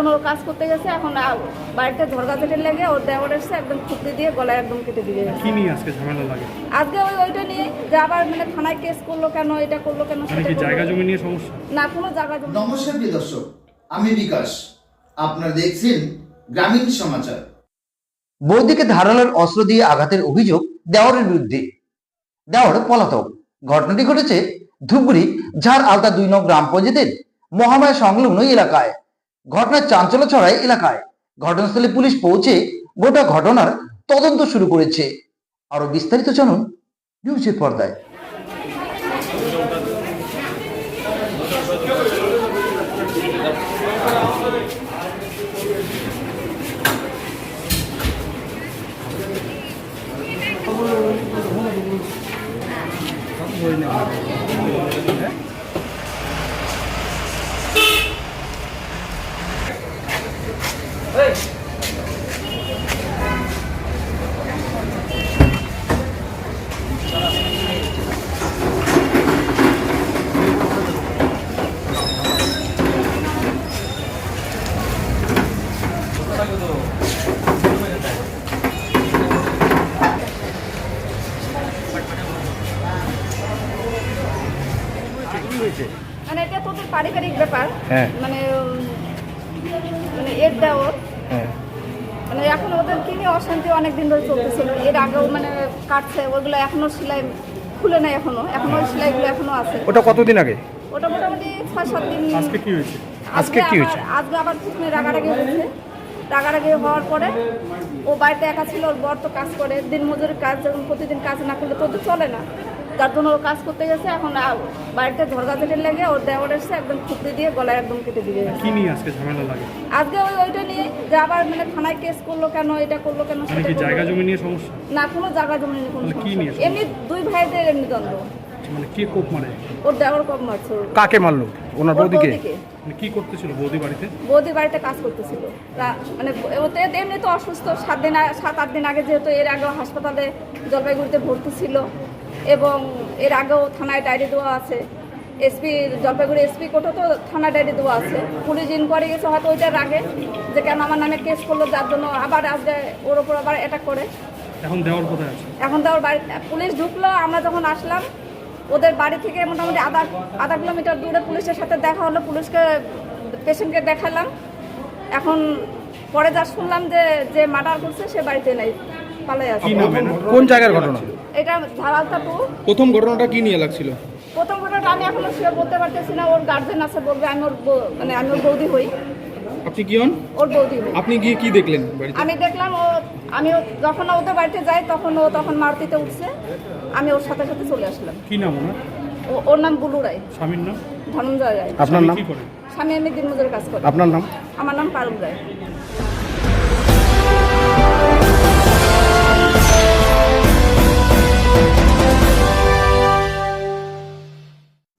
জন্য ও কাজ করতে গেছে এখন বাড়িতে ঝরগাঝাটির লেগে ওর দেওয়ার এসে একদম খুপড়ি দিয়ে গলায় একদম কেটে দিয়ে গেছে। কি নিয়ে আজকে ঝামেলা লাগে? আজকে ওই ওইটা নিয়ে যে আবার মানে থানায় কেস করল কেন এটা করল কেন মানে সেটা কি জায়গা জমি নিয়ে সমস্যা? না কোনো জায়গা জমি নমস্কার প্রিয় দর্শক আমি বিকাশ। আপনারা দেখছেন গ্রামীণ সমাচার। বৌদিকে ধারালোর অস্ত্র দিয়ে আঘাতের অভিযোগ দেওয়ারের বিরুদ্ধে। দেওয়ার পলাতক। ঘটনাটি ঘটেছে ধুপগুড়ি ঝাড় আলতা দুই নং গ্রাম পঞ্চায়েতের মহামায়া সংলগ্ন এলাকায়। ঘটনার চাঞ্চল্য ছড়ায় এলাকায়। ঘটনাস্থলে পুলিশ পৌঁছে গোটা ঘটনার তদন্ত শুরু করেছে। আরও বিস্তারিত জানুন নিউজের পর্দায়। মানে এটা তোদের পারিবারিক ব্যাপার। হ্যাঁ। মানে মানে এর দেওয়ার হ্যাঁ। মানে এখন ওদের কি অশান্তি অনেক দিন ধরে চলতেছিল। এর আগেও মানে কাটছে ওগুলো এখনও সেলাই খুলে নাই এখনও। এখনও সেলাইগুলো এখনও আছে। ওটা কতদিন আগে? ওটা মোটামুটি ছয় সাত দিন আজকে কি হয়েছে? আজকে কি হয়েছে? আজকে আবার রাগারাগি হয়েছে রাগারাগি হওয়ার পরে ও বাড়িতে একা ছিল ওর বর তো কাজ করে দিন মজুরি কাজ যখন প্রতিদিন কাজ না করলে তো তো চলে না। তার জন্য ও কাজ করতে গেছে এখন বাড়িতে ঝরগাঝাটির লেগে ওর দেওয়ার এসে একদম খুপড়ি দিয়ে গলায় একদম কেটে দিয়ে কি নিয়ে আজকে ঝামেলা লাগে? আজকে ওই ওইটা নিয়ে যে আবার মানে থানায় কেস করল কেন এটা করল কেন মানে সেটা জায়গা জমি নিয়ে সমস্যা? না কোনো জায়গা জমি নেই কোনো সমস্যা নিয়ে এমনি দুই ভাইদের এমনি দ্বন্দ্ব। মানে কে কোপ মারে? ওর দেওয়ার কম মারছে। কাকে মারলো? ওনার বৌদিকে। মানে কি করতেছিল বৌদি বাড়িতে? বৌদি বাড়িতে কাজ করতেছিল। মানে ওতে এমনি তো অসুস্থ। সাত দিন সাত আট দিন আগে যেহেতু এর আগেও হাসপাতালে জলপাইগুড়িতে ভর্তি ছিল এবং এর আগেও থানায় ডায়েরি দেওয়া আছে। এসপি জলপাইগুড়ি এসপি কোর্টে তো থানা ডায়েরি দেওয়া আছে। পুলিশ ইনকোয়ারি গেছে হয়তো ওইটার আগে যে কেন আমার নামে কেস করল যার জন্য আবার আজকে ওর ওপর আবার অ্যাটাক করে। এখন দেওয়ার কোথায় আছে? এখন তো ওর বাড়ি পুলিশ ঢুকলো আমরা যখন আসলাম ওদের বাড়ি থেকে মোটামুটি আধা আধা কিলোমিটার দূরে পুলিশের সাথে দেখা হলো পুলিশকে পেশেন্টকে দেখালাম। এখন পরে যা শুনলাম যে যে মার্ডার করছে সে বাড়িতে নেই পালাই আছে। কোন জায়গার ঘটনা? এটা ধারালতা টু। প্রথম ঘটনাটা কি নিয়ে লাগছিল? প্রথম ঘটনাটা আমি এখনও সে বলতে পারতেছি না ওর গার্জেন আছে বলবে আমি ওর বৌ- মানে আমি ওর বৌদি হই। আপনি কি হন? ওর বৌদি। হই আপনি গিয়ে কি দেখলেন বাড়িতে? আমি দেখলাম ও আমি ও- যখন ওদের বাড়িতে যাই তখন ও তখন মারুতিতে উঠছে। আমি ওর সাথে সাথে চলে আসলাম। কি নাম ওনার? ও- ওর নাম বুলু রায়। স্বামীর নাম? ধনঞ্জয় রায়। আপনার স্বামী নাম? কি করেন স্বামী আমি দিনমজুরের কাজ করি। আপনার নাম? আমার নাম পারুল রায়।